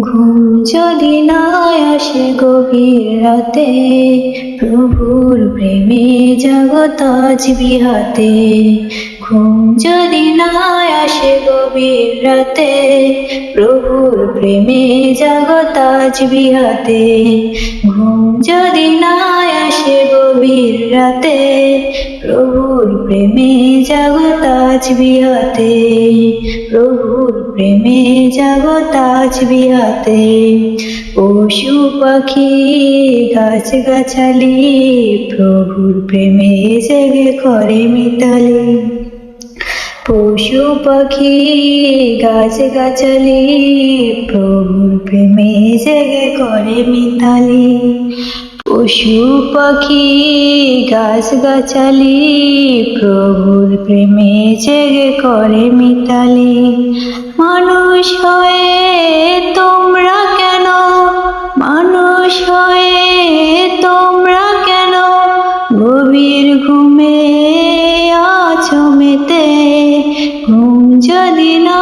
ঘুম যদি না আসে গভীর রাতে প্রভুর প্রেমে জগত আজ বিহাতে। ঘুম যদি না আসে গভীর রাতে। প্রভুর প্রেমে জগৎ আজ বিহাতে। ঘুম যদি না আসে গভীর রাতে, প্রভুর প্রেমে জগৎ আজ বিহাতে। প্রভুর প্রেমে জগৎ আজ বিহাতে। পশু পাখি গাছ গাছালি প্রভুর প্রেমে জেগে করে মিতালি। পশু পাখি গাছ গাছালি প্রভুর প্রেমে জেগে করে মিতালি। পশু পাখি গাছ গাছালি প্রভুর প্রেমে জেগে করে মিতালি। মানুষ হয়ে তোমরা কেন? মানুষ আছো মেতে ঘুম যদি না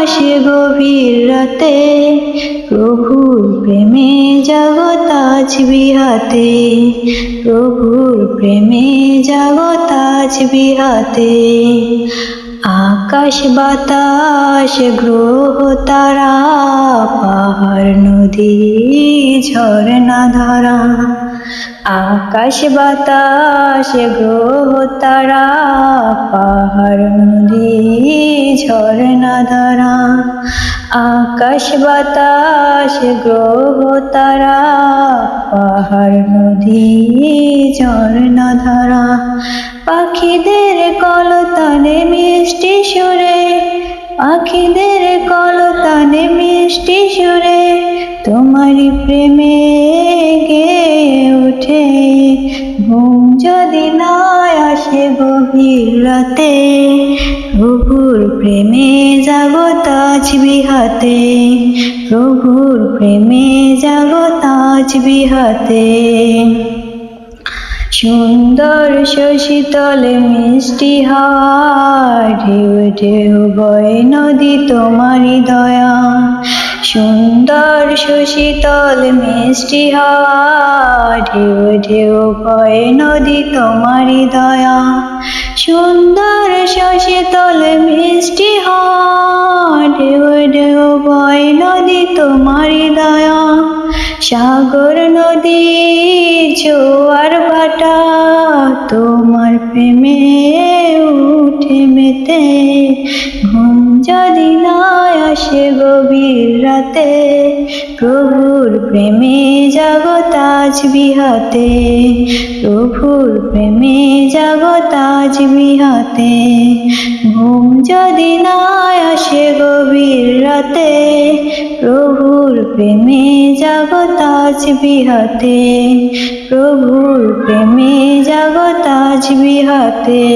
আসে গভীর রাতে, প্রভুর প্রেমে জগতাজ বিহাতে, প্রভুর প্রেমে জগতাজ বিহাতে। আকাশ বাতাস, গ্রহ তারা, পাহাড়, নদী, ঝর্ণা ধারা আকাশ বাতাস গ্রহ তারা, পাহাড় নদী ঝর্ণা ধারা। আকাশ বাতাস গ্রহ তারা, পাহাড় নদী ঝর্ণা ধারা। পাখিদের কলতানে মিষ্টি সুরে, পাখিদের কলতানে মিষ্টি সুরে তোমারই প্রেমে গে ওঠে। ঘুম যদি না আসে গভীর রাতে, প্রভুর প্রেমে জগৎ তাজ বিহাতে। প্রভুর প্রেমে জগৎ তাজ বিহাতে। সুন্দর শশীতলে মিষ্টি হাওয়া ঢেউ ঢেউ বয় নদী তোমারই দয়া। সুন্দর সুশীতল মিষ্টি হওয়া, ঢেউ ঢেউ বয় নদী তোমারই দয়া। সুন্দর শশীতল মিষ্টি হাওয়া, ঢেউ ঢেউ বয় নদী তোমারই দয়া। সাগর নদী, জোয়ার ভাটা, তোমার প্রেমে উঠে মেতে। ঘুম যদি না আসে গভীর রাতে, প্রভুর প্রেমে জগৎ আজ বিহাতে, প্রভুর প্রেমে জগৎ আজ বিহাতে। ঘুম যদি না আসে গভীর রাতে, প্রভুর প্রেমে জগৎ আজ বিহাতে, প্রভুর প্রেমে জগৎ আজ বিহাতে।